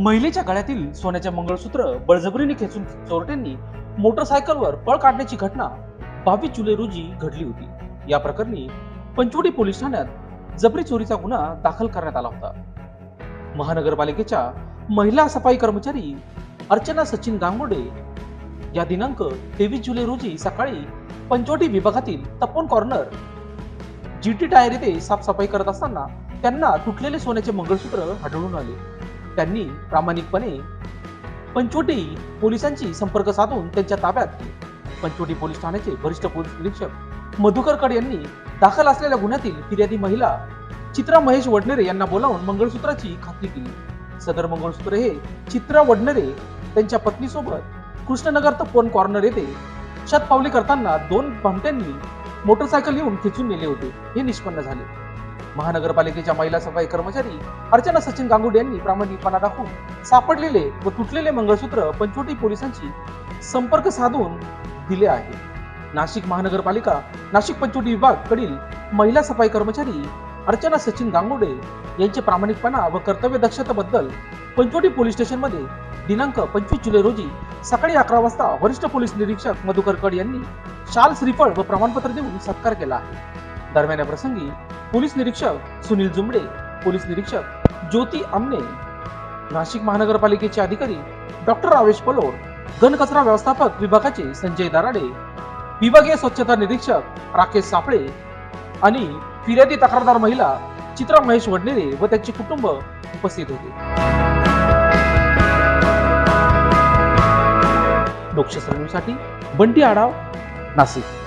महिलेच्या गळ्यातील सोन्याचे मंगळसूत्र बळजबरीने खेचून चोरट्यांनी मोटरसायकलवर पळ काढण्याची घटना बावीस जुलै रोजी घडली होती. या प्रकरणी पंचवटी पोलीस ठाण्यात जबरी चोरीचा गुन्हा दाखल करण्यात आला होता. महानगरपालिकेच्या महिला सफाई कर्मचारी अर्चना सचिन गांगोडे या दिनांक तेवीस जुलै रोजी सकाळी पंचवटी विभागातील तपोन कॉर्नर जीटी टायर येथे साफसफाई करत असताना त्यांना तुटलेले सोन्याचे मंगळसूत्र आढळून आले. त्यांनी प्रामाणिकपणे पंचवटी पोलिसांची संपर्क साधून त्यांच्या ताब्यात पंचवटी पोलीस ठाण्याचे वरिष्ठ पोलीस निरीक्षक मधुकर कड यांनी दाखल असलेल्या गुन्ह्यातील फिर्यादी महिला चित्रा महेश वडनेरे यांना बोलावून मंगळसूत्राची खात्री केली. सदर मंगळसूत्र हे चित्रा वडनेरे त्यांच्या पत्नीसोबत कृष्णनगर तपोन कॉर्नर येथे शतपावली करताना दोन भामट्यांनी मोटरसायकल येऊन खेचून नेले होते. हे निष्पन्न झाले. महानगरपालिकेच्या महिला सफाई कर्मचारी अर्चना सचिन गांगुडे यांनी प्रामाणिकपणा दाखवून सापडलेले व तुटलेले मंगळसूत्र पंचवटी पोलिसांशी संपर्क साधून दिले आहे. नाशिक महानगरपालिका नाशिक पंचवटी विभाग कडील महिला सफाई कर्मचारी अर्चना सचिन गांगुडे यांचे प्रामाणिकपणा व कर्तव्य दक्षतेबद्दल पंचवटी पोलीस स्टेशनमध्ये दिनांक पंचवीस जुलै रोजी सकाळी अकरा वाजता वरिष्ठ पोलीस निरीक्षक मधुकर कड यांनी शाल श्रीफळ व प्रमाणपत्र देऊन सत्कार केला आहे. दरम्यान या प्रसंगी पोलीस निरीक्षक सुनील जुमडे पोलीस निरीक्षक ज्योती आमने नाशिक महानगरपालिकेचे अधिकारी डॉक्टर रावेश पलोड घनकचरा व्यवस्थापक विभागाचे संजय दराडे विभागीय स्वच्छता निरीक्षक राकेश सापळे आणि फिर्यादी तक्रारदार महिला चित्रा महेश वडनेरे व त्यांचे कुटुंब उपस्थित होते. लोकशास्त्र बंटी आढाव नाशिक.